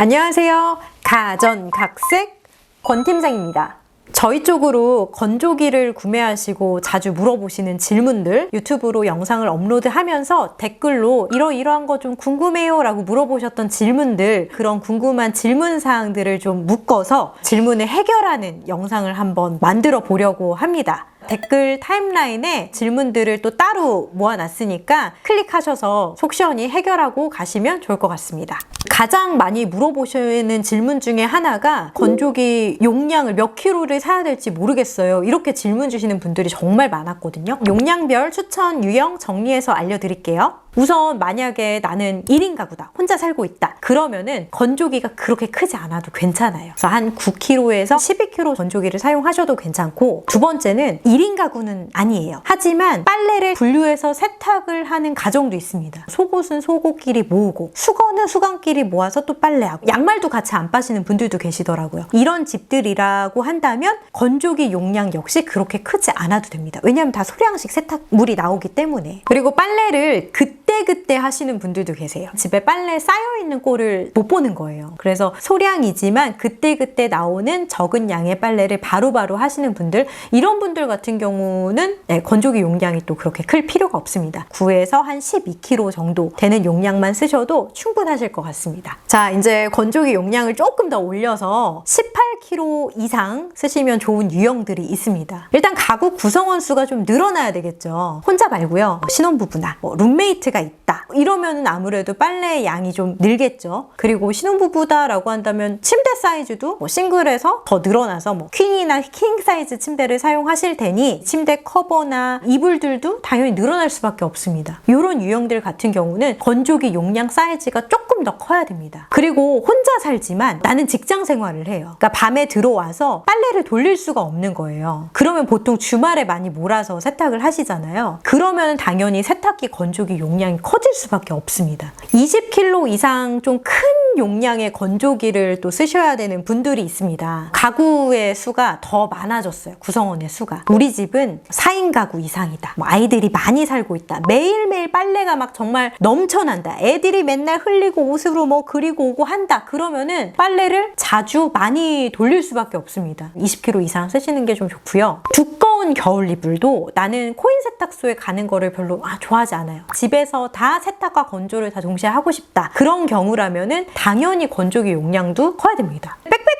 안녕하세요. 가전각색 권팀장입니다. 저희 쪽으로 건조기를 구매하시고 자주 물어보시는 질문들 유튜브로 영상을 업로드하면서 댓글로 이러이러한 거 좀 궁금해요 라고 물어보셨던 질문들 그런 궁금한 질문 사항들을 좀 묶어서 질문을 해결하는 영상을 한번 만들어 보려고 합니다. 댓글 타임라인에 질문들을 또 따로 모아놨으니까 클릭하셔서 속 시원히 해결하고 가시면 좋을 것 같습니다. 가장 많이 물어보시는 질문 중에 하나가 건조기 용량을 몇 킬로를 사야 될지 모르겠어요. 이렇게 질문 주시는 분들이 정말 많았거든요. 용량별 추천 유형 정리해서 알려드릴게요. 우선 만약에 나는 1인 가구다. 혼자 살고 있다. 그러면은 건조기가 그렇게 크지 않아도 괜찮아요. 그래서 한 9kg에서 12kg 건조기를 사용하셔도 괜찮고 두 번째는 1인 가구는 아니에요. 하지만 빨래를 분류해서 세탁을 하는 가정도 있습니다. 속옷은 속옷끼리 모으고 수건은 수건끼리 모아서 또 빨래하고 양말도 같이 안 빠시는 분들도 계시더라고요. 이런 집들이라고 한다면 건조기 용량 역시 그렇게 크지 않아도 됩니다. 왜냐하면 다 소량씩 세탁물이 나오기 때문에. 그리고 빨래를 그 때그때 하시는 분들도 계세요. 집에 빨래 쌓여있는 꼴을 못 보는 거예요. 그래서 소량이지만 그때그때 나오는 적은 양의 빨래를 바로 바로 하시는 분들, 이런 분들 같은 경우는 네, 건조기 용량이 또 그렇게 클 필요가 없습니다. 9에서 한 12kg 정도 되는 용량만 쓰셔도 충분하실 것 같습니다. 자, 이제 건조기 용량을 조금 더 올려서 18kg 이상 쓰시면 좋은 유형들이 있습니다. 일단 가구 구성원 수가 좀 늘어나야 되겠죠. 혼자 말고요. 신혼부부나 뭐 룸메이트가 있다. 이러면 아무래도 빨래 양이 좀 늘겠죠. 그리고 신혼부부다라고 한다면 침대 사이즈도 뭐 싱글에서 더 늘어나서 뭐 퀸이나 킹 사이즈 침대를 사용하실 테니 침대 커버나 이불들도 당연히 늘어날 수밖에 없습니다. 이런 유형들 같은 경우는 건조기 용량 사이즈가 조금 더 커야 됩니다. 그리고 혼자 살지만 나는 직장 생활을 해요. 그러니까 밤에 들어와서 빨래를 돌릴 수가 없는 거예요. 그러면 보통 주말에 많이 몰아서 세탁을 하시잖아요. 그러면 당연히 세탁기 건조기 용량 이 커질 수밖에 없습니다. 20kg 이상 좀 큰 용량의 건조기를 또 쓰셔야 되는 분들이 있습니다. 가구의 수가 더 많아졌어요. 구성원의 수가. 우리 집은 4인 가구 이상이다. 뭐 아이들이 많이 살고 있다. 매일매일 빨래가 막 정말 넘쳐난다. 애들이 맨날 흘리고 옷으로 뭐 그리고 오고 한다. 그러면은 빨래를 자주 많이 돌릴 수밖에 없습니다. 20kg 이상 쓰시는 게 좀 좋고요. 두꺼 운 겨울 이불도 나는 코인 세탁소에 가는 거를 별로 아, 좋아하지 않아요. 집에서 다 세탁과 건조를 다 동시에 하고 싶다. 그런 경우라면은 당연히 건조기 용량도 커야 됩니다.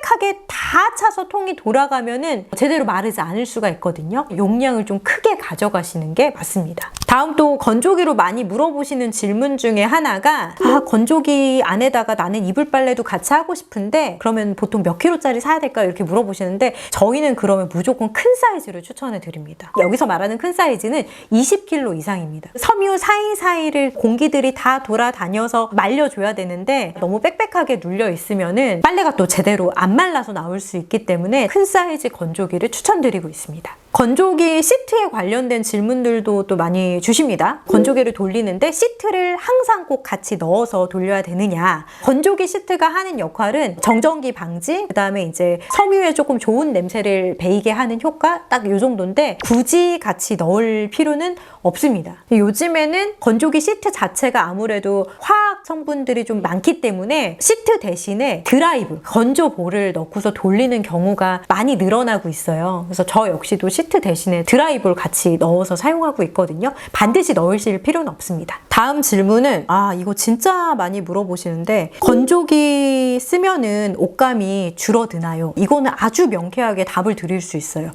빽빽하게 다 차서 통이 돌아가면은 제대로 마르지 않을 수가 있거든요. 용량을 좀 크게 가져가시는 게 맞습니다. 다음 또 건조기로 많이 물어보시는 질문 중에 하나가 아 건조기 안에다가 나는 이불 빨래도 같이 하고 싶은데 그러면 보통 몇 킬로짜리 사야 될까 이렇게 물어보시는데 저희는 그러면 무조건 큰 사이즈를 추천해 드립니다. 여기서 말하는 큰 사이즈는 20kg 이상입니다. 섬유 사이사이를 공기들이 다 돌아다녀서 말려줘야 되는데 너무 빽빽하게 눌려 있으면은 빨래가 또 제대로 안 말라서 나올 수 있기 때문에 큰 사이즈 건조기를 추천드리고 있습니다. 건조기 시트에 관련된 질문들도 또 많이 주십니다. 건조기를 돌리는데 시트를 항상 꼭 같이 넣어서 돌려야 되느냐. 건조기 시트가 하는 역할은 정전기 방지, 그 다음에 이제 섬유에 조금 좋은 냄새를 배이게 하는 효과 딱이 정도인데 굳이 같이 넣을 필요는 없습니다. 요즘에는 건조기 시트 자체가 아무래도 화학 성분들이 좀 많기 때문에 시트 대신에 드라이브, 건조볼을 넣고서 돌리는 경우가 많이 늘어나고 있어요. 그래서 저 역시도 시트 대신에 드라이브를 같이 넣어서 사용하고 있거든요. 반드시 넣으실 필요는 없습니다. 다음 질문은 아 이거 진짜 많이 물어보시는데 건조기 쓰면은 옷감이 줄어드나요? 이거는 아주 명쾌하게 답을 드릴 수 있어요.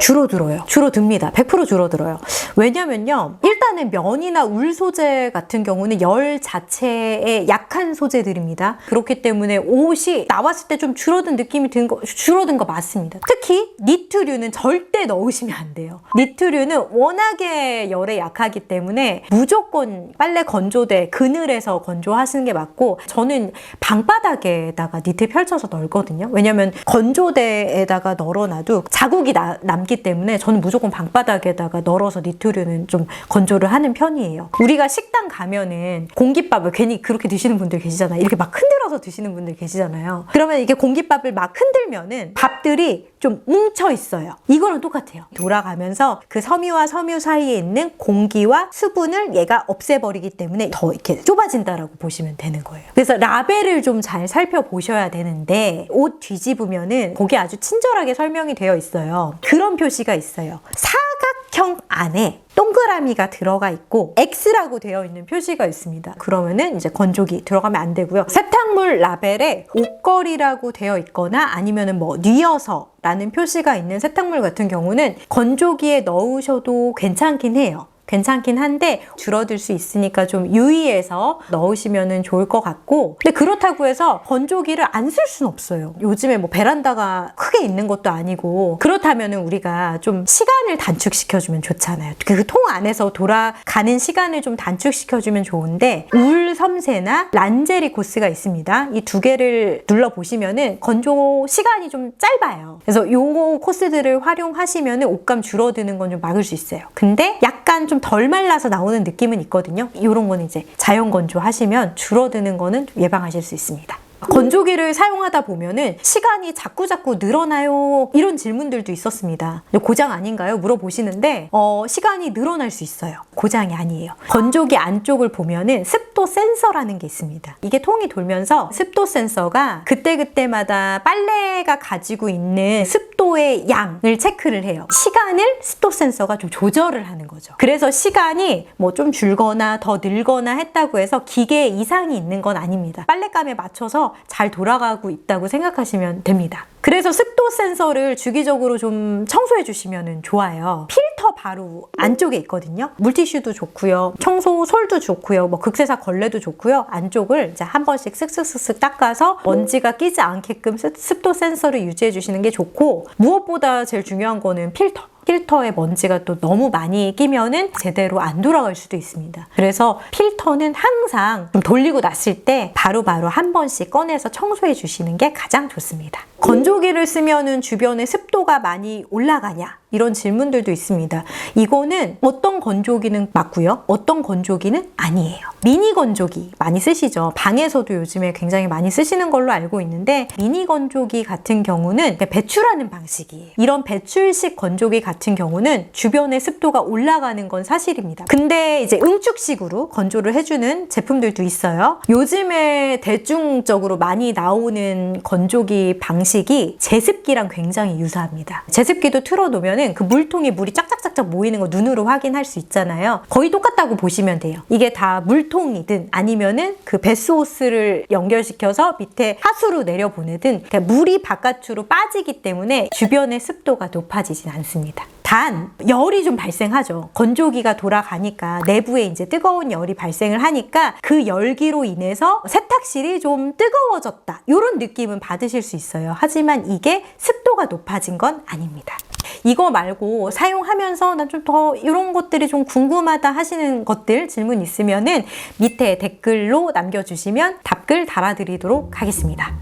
줄어들어요. 줄어듭니다. 100% 줄어들어요. 왜냐면요. 일단은 면이나 울 소재 같은 경우는 열 자체에 약한 소재들입니다. 그렇기 때문에 옷이 나왔을 때 좀 줄어든 느낌이 든 거, 줄어든 거 맞습니다. 특히 니트류는 절대 넣으시면 안 돼요. 니트류는 워낙에 열에 약하기 때문에 무조건 빨래 건조대 그늘에서 건조하시는 게 맞고 저는 방바닥에다가 니트 펼쳐서 널거든요. 왜냐면 건조대에다가 널어놔도 자국이 나- 남기 않기 때문에 저는 무조건 방바닥에다가 널어서 니트류는 좀 건조를 하는 편이에요. 우리가 식당 가면은 공깃밥을 괜히 그렇게 드시는 분들 계시잖아요. 이렇게 막 흔들어서 드시는 분들 계시잖아요. 그러면 이게 공깃밥을 막 흔들면은 밥들이 좀 뭉쳐 있어요. 이거랑 똑같아요. 돌아가면서 그 섬유와 섬유 사이에 있는 공기와 수분을 얘가 없애버리기 때문에 더 이렇게 좁아진다라고 보시면 되는 거예요. 그래서 라벨을 좀 잘 살펴보셔야 되는데 옷 뒤집으면은 거기 아주 친절하게 설명이 되어 있어요. 그런 표시가 있어요. 사각형 안에 동그라미가 들어가 있고 X라고 되어 있는 표시가 있습니다. 그러면은 이제 건조기 들어가면 안 되고요. 세탁물 라벨에 옷걸이라고 되어 있거나 아니면은 뭐 뉘어서 라는 표시가 있는 세탁물 같은 경우는 건조기에 넣으셔도 괜찮긴 해요. 괜찮긴 한데 줄어들 수 있으니까 좀 유의해서 넣으시면 좋을 것 같고. 근데 그렇다고 해서 건조기를 안 쓸 수는 없어요. 요즘에 뭐 베란다가 크게 있는 것도 아니고 그렇다면 우리가 좀 시간을 단축시켜주면 좋잖아요. 그 통 안에서 돌아가는 시간을 좀 단축시켜주면 좋은데 울 섬세나 란제리 코스가 있습니다. 이 두 개를 눌러보시면은 건조 시간이 좀 짧아요. 그래서 요 코스들을 활용하시면 옷감 줄어드는 건 좀 막을 수 있어요. 근데 약간 좀덜 말라서 나오는 느낌은 있거든요. 이런 거는 이제 자연 건조 하시면 줄어드는 거는 좀 예방하실 수 있습니다. 건조기를 사용하다 보면은 시간이 자꾸 자꾸 늘어나요 이런 질문들도 있었습니다. 고장 아닌가요? 물어보시는데 어, 시간이 늘어날 수 있어요. 고장이 아니에요. 건조기 안쪽을 보면은 습도 센서라는 게 있습니다. 이게 통이 돌면서 습도 센서가 그때 그때마다 빨래가 가지고 있는 습도의 양을 체크를 해요. 시간을 습도 센서가 좀 조절을 하는 거죠. 그래서 시간이 뭐 좀 줄거나 더 늘거나 했다고 해서 기계에 이상이 있는 건 아닙니다. 빨랫감에 맞춰서 잘 돌아가고 있다고 생각하시면 됩니다. 그래서 습도 센서를 주기적으로 좀 청소해 주시면 좋아요. 필터 바로 안쪽에 있거든요. 물티슈도 좋고요. 청소 솔도 좋고요. 뭐 극세사 걸레도 좋고요. 안쪽을 이제 한 번씩 쓱쓱쓱쓱 닦아서 먼지가 끼지 않게끔 습- 습도 센서를 유지해 주시는 게 좋고 무엇보다 제일 중요한 거는 필터. 필터에 먼지가 또 너무 많이 끼면은 제대로 안 돌아갈 수도 있습니다. 그래서 필터는 항상 좀 돌리고 났을 때 바로 바로 한 번씩 꺼내서 청소해 주시는 게 가장 좋습니다. 건조기를 쓰면은 주변에 습도가 많이 올라가냐? 이런 질문들도 있습니다. 이거는 어떤 건조기는 맞고요. 어떤 건조기는 아니에요. 미니 건조기 많이 쓰시죠. 방에서도 요즘에 굉장히 많이 쓰시는 걸로 알고 있는데 미니 건조기 같은 경우는 배출하는 방식이에요. 이런 배출식 건조기 같은 경우는 주변에 습도가 올라가는 건 사실입니다. 근데 이제 응축식으로 건조를 해주는 제품들도 있어요. 요즘에 대중적으로 많이 나오는 건조기 방식 이 제습기랑 굉장히 유사합니다. 제습기도 틀어놓으면은 그 물통에 물이 쫙쫙쫙쫙 모이는 거 눈으로 확인할 수 있잖아요. 거의 똑같다고 보시면 돼요. 이게 다 물통이든 아니면은 그 배스호스를 연결시켜서 밑에 하수로 내려보내든 그러니까 물이 바깥으로 빠지기 때문에 주변의 습도가 높아지진 않습니다. 단 열이 좀 발생하죠. 건조기가 돌아가니까 내부에 이제 뜨거운 열이 발생을 하니까 그 열기로 인해서 세탁실이 좀 뜨거워졌다. 이런 느낌은 받으실 수 있어요. 하지만 이게 습도가 높아진 건 아닙니다. 이거 말고 사용하면서 난 좀 더 이런 것들이 좀 궁금하다 하시는 것들 질문 있으면은 밑에 댓글로 남겨주시면 답글 달아드리도록 하겠습니다.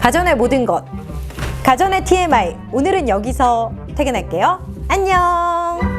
가전의 모든 것. 가전의 TMI. 오늘은 여기서 퇴근할게요. 안녕!